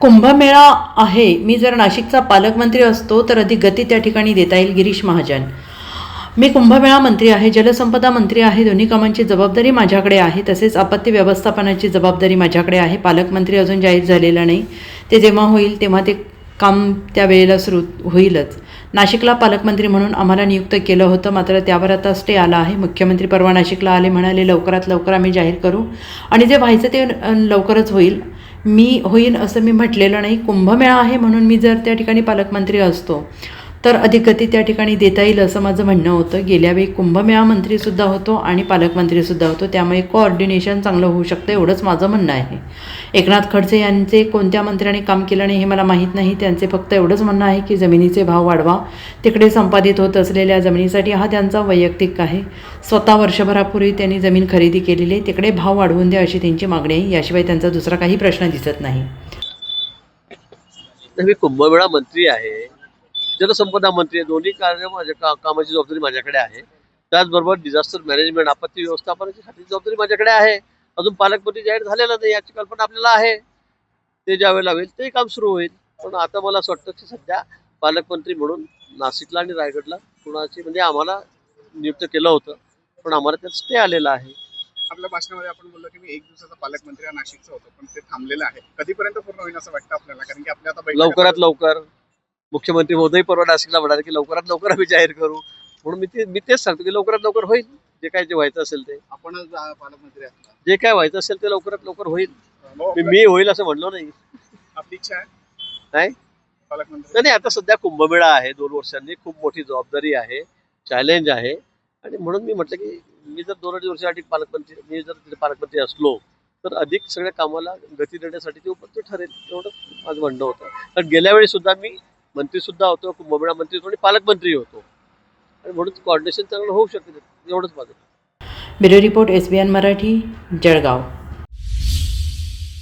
कुंभमेळा आहे. मी जर नाशिकचा पालकमंत्री असतो तर अधिक गती त्या ठिकाणी देता येईल गिरीश महाजन. मी कुंभमेळा मंत्री आहे जलसंपदा मंत्री आहे दोन्ही कामांची जबाबदारी माझ्याकडे आहे तसेच आपत्ती व्यवस्थापनाची जबाबदारी माझ्याकडे आहे. पालकमंत्री अजून जाहीर झालेला नाही. ते जेव्हा होईल तेव्हा ते काम त्यावेळेला सुरू होईलच. नाशिकला पालकमंत्री म्हणून आम्हाला नियुक्त केलं होतं मात्र त्यावर आता स्टे आला आहे. मुख्यमंत्री परवा नाशिकला आले म्हणाले लवकरात लवकर आम्ही जाहीर करू. आणि जे व्हायचं ते लवकरच होईल. मी होईल असं मी म्हटलेलं नाही. कुंभमेळा आहे म्हणून मी जर त्या ठिकाणी पालकमंत्री असतो तर अधिक गती त्या ठिकाणी देता येईल असं माझं म्हणणं होतं. गेल्या वेळी कुंभमेळा मंत्रीसुद्धा होतो आणि पालकमंत्रीसुद्धा होतो. त्यामुळे कोऑर्डिनेशन चांगलं होऊ शकतं एवढंच माझं म्हणणं आहे. एकनाथ खडसे यांचे कोणत्या मंत्र्यांनी काम केलं नाही हे मला माहीत नाही. त्यांचे फक्त एवढंच म्हणणं आहे की जमिनीचे भाव वाढवा. तिकडे संपादित होत असलेल्या जमिनीसाठी हा त्यांचा वैयक्तिक आहे. स्वतः वर्षभरापूर्वी त्यांनी जमीन खरेदी केलेली आहे. तिकडे भाव वाढवून द्या अशी त्यांची मागणी आहे. याशिवाय त्यांचा दुसरा काही प्रश्न दिसत नाही. कुंभमेळा मंत्री आहे. जलसंपदा मंत्री आहे दोन्ही कार्य माझ्या का कामाची जबाबदारी माझ्याकडे आहे. त्याचबरोबर डिझास्टर मॅनेजमेंट आपत्ती व्यवस्थापनाची साठी जबाबदारी माझ्याकडे आहे. अजून पालकमंत्री जाहीर झालेला नाही याची कल्पना आपल्याला आहे. ते ज्यावेळेला होईल ते काम सुरू होईल. पण आता मला असं वाटतं की सध्या पालकमंत्री म्हणून नाशिकला आणि रायगडला कुणाची म्हणजे आम्हाला नियुक्त केलं होतं पण आम्हाला त्यात स्टे आलेला आहे. आपल्या भाषणामध्ये आपण बोललो की मी एक दिवसाचा पालकमंत्री हा नाशिकचा होतो पण ते थांबलेलं आहे. कधीपर्यंत पूर्ण होईल असं वाटतं आपल्याला? कारण की आपल्या आता लवकरात लवकर. मुख्यमंत्री महोदय परवा नाशिकला म्हणाले की लवकरात लवकर आम्ही जाहीर करू. म्हणून मी ते मी तेच सांगतो की लवकरात लवकर होईल. जे काय जे व्हायचं असेल ते. आपणच आ, पालकमंत्री असणार जे काय व्हायचं असेल ते लवकरात लवकर होईल. भाऊ, मी मी होईल असं म्हणलो नाही. आपली इच्छा आहे? नाही. पालकमंत्री. नाही आता सध्या कुंभमेळा आहे. दोन वर्षांनी खूप मोठी जबाबदारी आहे. चॅलेंज आहे. आणि म्हणून मी म्हटलं की मी जर दोन अडीच वर्षासाठी पालकमंत्री मी जर तिथे पालकमंत्री असलो तर अधिक सगळ्या कामाला गती देण्यासाठी ते उपयुक्त ठरेल. एवढं माझं म्हणणं होतं. कारण गेल्या वेळी सुद्धा मी मंत्रीसुद्धा होतो कुंभमेळा मंत्री होतो आणि पालकमंत्री होतो. आणि म्हणून कॉर्डिनेशन चांगलं होऊ शकते एवढंच माझं. Bureau report S B N Marathi Jalgaon.